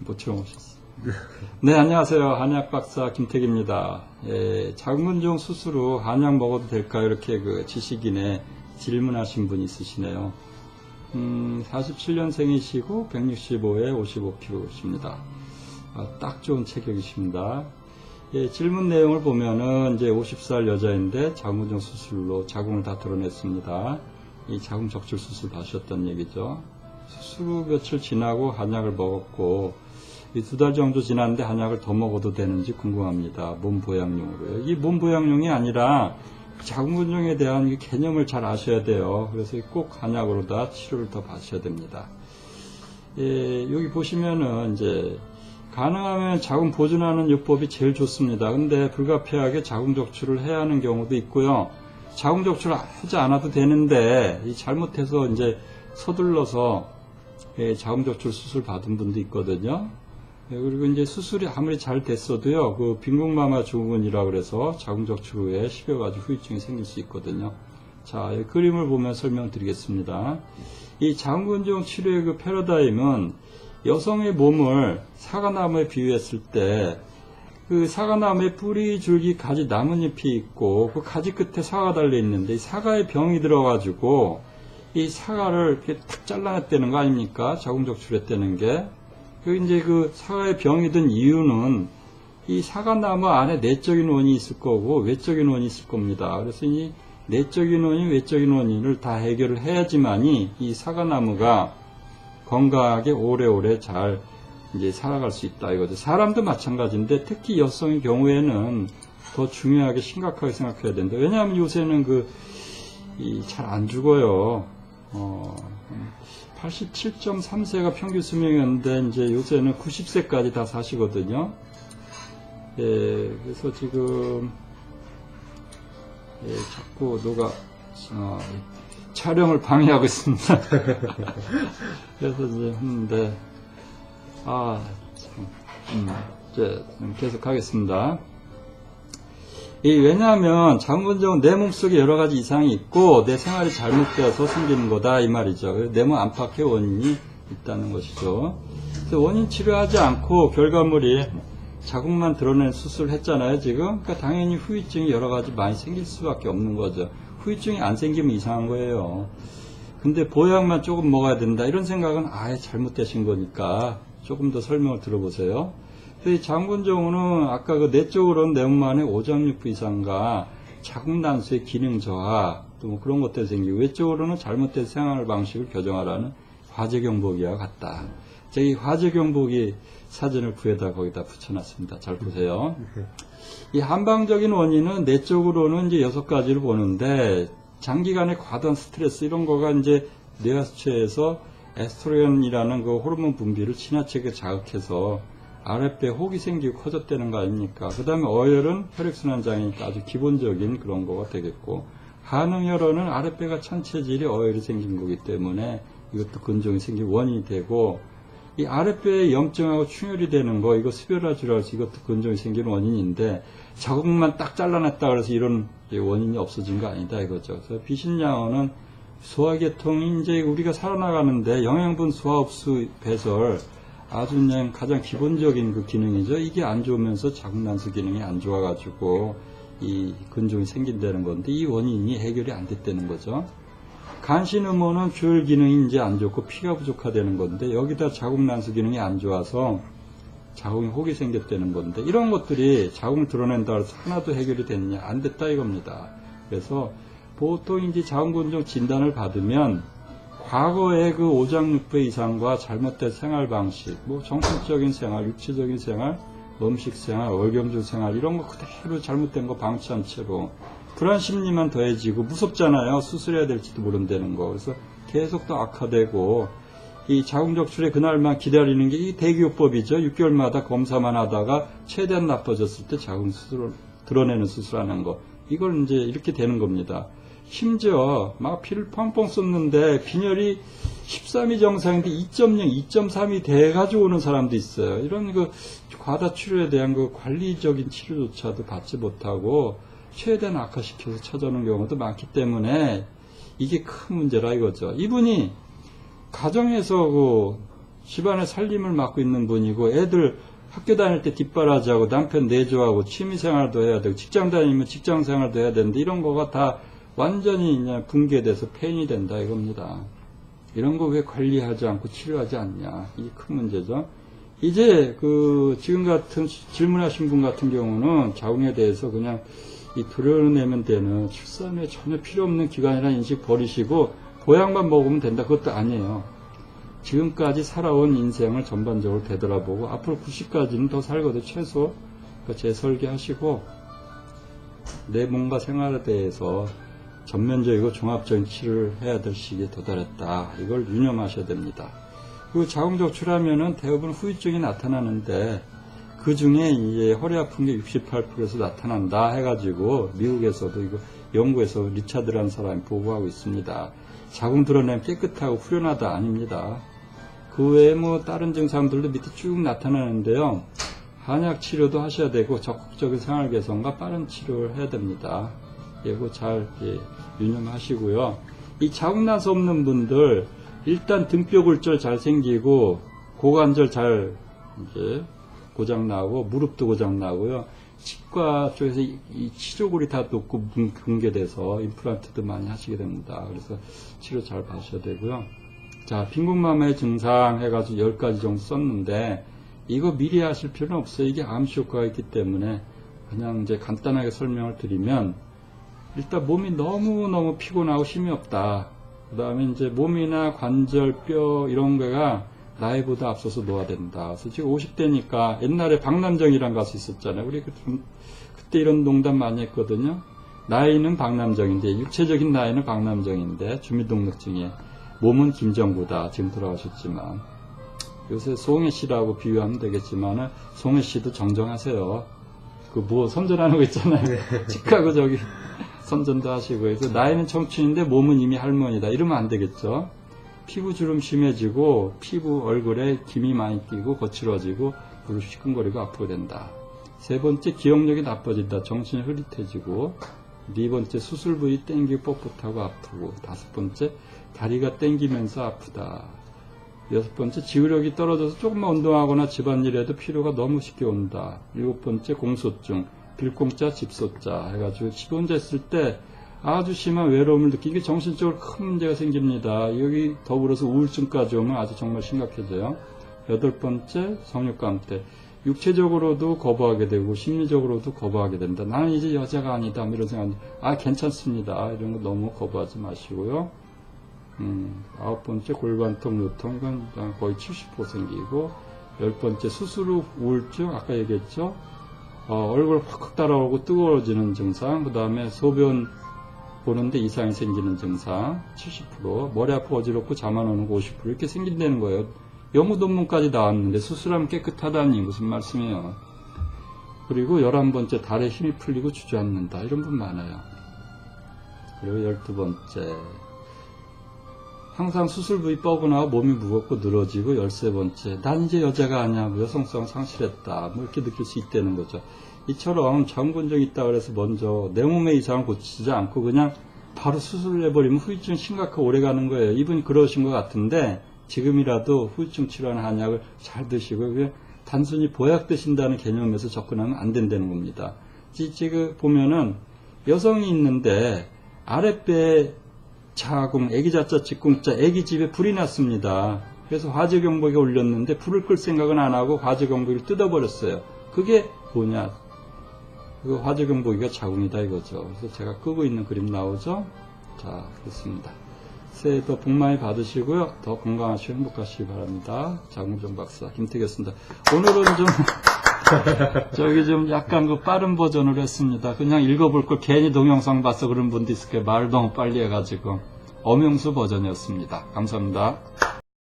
모처럼 오셨어요. 네, 안녕하세요. 한약 박사 김택입니다. 예, 장문종 수술 후 한약 먹어도 될까요? 이렇게 그 지식인에 질문하신 분 있으시네요. 음, 47년생이시고 165에 55kg십니다. 아, 딱 좋은 체격이십니다. 예, 질문 내용을 보면은 이제 50살 여자인데 자궁종 수술로 자궁을 다 드러냈습니다. 이 자궁 적출 수술 받으셨던 얘기죠. 후 며칠 지나고 한약을 먹었고 두 달 정도 지났는데 한약을 더 먹어도 되는지 궁금합니다. 몸 보양용으로요. 이 몸 보양용이 아니라 자궁근종에 대한 이 개념을 잘 아셔야 돼요. 그래서 꼭 한약으로 다 치료를 더 받으셔야 됩니다. 예, 여기 보시면은 이제 가능하면 자궁 보존하는 요법이 제일 좋습니다. 근데 불가피하게 자궁 적출을 해야 하는 경우도 있고요. 자궁 적출을 하지 않아도 되는데 이 잘못해서 이제 서둘러서 예, 자궁 적출 수술 받은 분도 있거든요. 예, 그리고 이제 수술이 아무리 잘 됐어도요, 그 빈궁마마 증후군이라 그래서 자궁 적출 후에 10여 가지 후유증이 생길 수 있거든요. 자, 이 그림을 보면 설명드리겠습니다. 이 자궁근종 치료의 그 패러다임은 여성의 몸을 사과나무에 비유했을 때 그 사과나무에 뿌리, 줄기, 가지, 나뭇잎이 있고 그 가지 끝에 사과가 달려 있는데 이 사과에 병이 들어가지고 이 사과를 이렇게 탁 잘라냈다는 거 아닙니까? 자궁 적출했다는 게. 그 이제 그 사과에 병이 든 이유는 이 사과나무 안에 내적인 원인이 있을 거고 외적인 원인이 있을 겁니다. 그래서 이 내적인 원인, 외적인 원인을 다 해결을 해야지만이 이 사과나무가 건강하게 오래오래 잘 이제 살아갈 수 있다 이거죠. 사람도 마찬가지인데 특히 여성의 경우에는 더 중요하게 심각하게 생각해야 된다. 왜냐하면 요새는 그 잘 안 죽어요. 어, 87.3세가 평균 수명이었는데 이제 요새는 90세까지 다 사시거든요. 예, 그래서 지금 예, 자꾸 누가 어, 촬영을 방해하고 있습니다. 그래서 이제 했는데 아, 참, 음, 이제 계속 하겠습니다. 이 왜냐하면 장군정은 내 몸속에 여러 가지 이상이 있고 내 생활이 잘못되어서 생기는 거다 이 말이죠. 내 몸 안팎의 원인이 있다는 것이죠. 원인 치료하지 않고 결과물이 자궁만 드러낸 수술을 했잖아요 지금. 그러니까 당연히 후유증이 여러 가지 많이 생길 수밖에 없는 거죠. 후유증이 안 생기면 이상한 거예요. 근데 보약만 조금 먹어야 된다 이런 생각은 아예 잘못되신 거니까 조금 더 설명을 들어보세요. 이 장군정우는 아까 그 내적으로는 내몸만의 오장육부 이상과 자궁난수의 기능 저하 또 뭐 그런 것들 생기고 외적으로는 잘못된 생활 방식을 교정하라는 화재 경보기와 같다. 제가 이 화재 경보기 사진을 구해다 거기다 붙여놨습니다. 잘 보세요. 이 한방적인 원인은 내적으로는 이제 여섯 가지를 보는데 장기간의 과도한 스트레스 이런 거가 이제 뇌하수체에서 에스트로겐이라는 그 호르몬 분비를 지나치게 자극해서 아랫배 혹이 생기고 커졌다는 거 아닙니까? 그 다음에 어혈은 혈액순환 장애니까 아주 기본적인 그런 거가 되겠고 한응혈원은 아랫배가 천체질이 어혈이 생긴 거기 때문에 이것도 근종이 생긴 원인이 되고 이 아랫배에 염증하고 충혈이 되는 거 이거 수별화주라서 이것도 근종이 생기는 원인인데 자국만 딱 잘라냈다 그래서 이런 원인이 없어진 거 아니다 이거죠. 그래서 비신양어는 소화계통이 이제 우리가 살아나가는데 영양분 소화 흡수 배설 아주 그냥 가장 기본적인 그 기능이죠. 이게 안 좋으면서 자궁난수 기능이 안 좋아가지고 이 근종이 생긴다는 건데 이 원인이 해결이 안 됐다는 거죠. 간신음모는 조혈 기능이 이제 안 좋고 피가 부족하다는 건데 여기다 자궁난수 기능이 안 좋아서 자궁이 혹이 생겼다는 건데 이런 것들이 자궁을 드러낸다 해서 하나도 해결이 됐냐 안 됐다 이겁니다. 그래서 보통 이제 자궁근종 진단을 받으면 과거의 그 오장육부 이상과 잘못된 생활 방식, 뭐 정신적인 생활, 육체적인 생활, 음식 생활, 월경주 생활 이런 거 그대로 잘못된 거 방치한 채로 불안 심리만 더해지고 무섭잖아요. 수술해야 될지도 모른다는 거. 그래서 계속 더 악화되고 이 자궁 적출의 그날만 기다리는 게 이 대기요법이죠. 6개월마다 검사만 하다가 최대한 나빠졌을 때 자궁 수술을 드러내는 수술하는 거. 이걸 이제 이렇게 되는 겁니다. 심지어 막 피를 펑펑 쏟는데 빈혈이 13이 정상인데 2.0, 2.3이 돼가지고 오는 사람도 있어요. 이런 그 과다 치료에 대한 그 관리적인 치료조차도 받지 못하고 최대한 악화시켜서 찾아오는 경우도 많기 때문에 이게 큰 문제라 이거죠. 이분이 가정에서 그 집안의 살림을 맡고 있는 분이고 애들 학교 다닐 때 뒷바라지하고 남편 내조하고 취미생활도 해야 되고 직장 다니면 직장생활도 해야 되는데 이런 거가 다 완전히 그냥 붕괴돼서 폐인이 된다 이겁니다. 이런 거 왜 관리하지 않고 치료하지 않냐 이게 큰 문제죠. 이제 그 지금 같은 질문하신 분 같은 경우는 자궁에 대해서 그냥 이 도려내면 되는 출산에 전혀 필요 없는 기간이라는 인식 버리시고 보약만 먹으면 된다 그것도 아니에요. 지금까지 살아온 인생을 전반적으로 되돌아보고 앞으로 90까지는 더 살거든 최소 그 재설계하시고 내 몸과 생활에 대해서 전면적이고 종합적인 치료를 해야 될 시기에 도달했다. 이걸 유념하셔야 됩니다. 그 자궁 적 출하면은 대부분 후유증이 나타나는데 그 중에 이제 허리 아픈 게 68%에서 나타난다 해가지고 미국에서도 이거 연구에서 리차드라는 사람이 보고하고 있습니다. 자궁 드러내면 깨끗하고 후련하다 아닙니다. 그 외에 뭐 다른 증상들도 밑에 쭉 나타나는데요. 한약 치료도 하셔야 되고 적극적인 생활 개선과 빠른 치료를 해야 됩니다. 예고 잘 예, 유념하시고요. 이 자궁난소 없는 분들 일단 등뼈 굴절 잘 생기고 고관절 잘 이제 고장 나고 무릎도 고장 나고요. 치과 쪽에서 이, 이 치조골이 다 녹고 붕- 붕괴돼서 임플란트도 많이 하시게 됩니다. 그래서 치료 잘 받으셔야 되고요. 자, 빈궁마마의 증상 해가지고 10가지 정도 썼는데, 이거 미리 하실 필요는 없어요. 이게 암시 효과가 있기 때문에, 그냥 이제 간단하게 설명을 드리면, 일단 몸이 너무너무 피곤하고 힘이 없다. 그 다음에 이제 몸이나 관절, 뼈, 이런 거가 나이보다 앞서서 노화된다. 그래서 지금 50대니까 옛날에 박남정이란 가수 있었잖아요. 우리 그, 그때 이런 농담 많이 했거든요. 나이는 박남정인데, 육체적인 나이는 박남정인데, 주민등록증에. 몸은 김정구다. 지금 돌아가셨지만. 요새 송혜 씨라고 비유하면 되겠지만, 송혜 씨도 정정하세요. 그뭐 선전하는 거 있잖아요. 치카고 저기 선전도 하시고. 그래서 나이는 청춘인데 몸은 이미 할머니다. 이러면 안 되겠죠. 피부 주름 심해지고, 피부 얼굴에 김이 많이 끼고, 거칠어지고, 그리고 시큰거리고 아프게 된다. 세 번째, 기억력이 나빠진다. 정신이 흐릿해지고, 네 번째, 수술 부위 땡기고 뻣뻣하고 아프고, 다섯 번째, 다리가 땡기면서 아프다. 여섯 번째, 지구력이 떨어져서 조금만 운동하거나 집안일 해도 피로가 너무 쉽게 온다. 일곱 번째, 공소증, 빌공자, 집소자 해가지고 집 혼자 있을 때 아주 심한 외로움을 느끼게 정신적으로 큰 문제가 생깁니다. 여기 더불어서 우울증까지 오면 아주 정말 심각해져요. 여덟 번째, 성육감 때. 육체적으로도 거부하게 되고 심리적으로도 거부하게 된다. 나는 이제 여자가 아니다. 뭐 이런 생각. 아 괜찮습니다. 이런 거 너무 거부하지 마시고요. 음, 아홉 번째 골반통, 요통 이건 거의 70% 생기고 열 번째 수술 후 우울증 아까 얘기했죠. 어, 얼굴 확확 따라오고 뜨거워지는 증상. 그 다음에 소변 보는데 이상이 생기는 증상 70% 머리 아프고 어지럽고 잠안 오는 거 50% 이렇게 생긴다는 거예요. 영어 논문까지 나왔는데 수술하면 깨끗하다니 무슨 말씀이에요. 그리고 11번째 달에 힘이 풀리고 주저앉는다. 이런 분 많아요. 그리고 12번째 항상 수술 부위 뻐근하고 몸이 무겁고 늘어지고 13번째 난 이제 여자가 아니야 뭐 여성성 상실했다 뭐 이렇게 느낄 수 있다는 거죠. 이처럼 자궁근정이 있다 그래서 먼저 내 몸의 이상을 고치지 않고 그냥 바로 수술을 해버리면 후유증 심각하고 오래 가는 거예요. 이분이 그러신 것 같은데 지금이라도 후유증 치료하는 한약을 잘 드시고 그게 단순히 보약 드신다는 개념에서 접근하면 안 된다는 겁니다. 지- 지금 보면은 여성이 있는데 아랫배에 자궁, 애기자자 직궁자, 애기 집에 불이 났습니다. 그래서 화재 경보기가 올렸는데 불을 끌 생각은 안 하고 화재 경보기를 뜯어버렸어요. 그게 뭐냐? 그 화재 경보기가 자궁이다 이거죠. 그래서 제가 끄고 있는 그림 나오죠? 자, 됐습니다. 새해 더 복 많이 받으시고요. 더 건강하시고 행복하시기 바랍니다. 자궁정 박사 김태겼습니다. 오늘은 좀 저기 좀 약간 그 빠른 버전으로 했습니다. 그냥 읽어볼 걸 괜히 동영상 봐서 그런 분도 있을 거예요. 말 너무 빨리 해가지고. 엄영수 버전이었습니다. 감사합니다.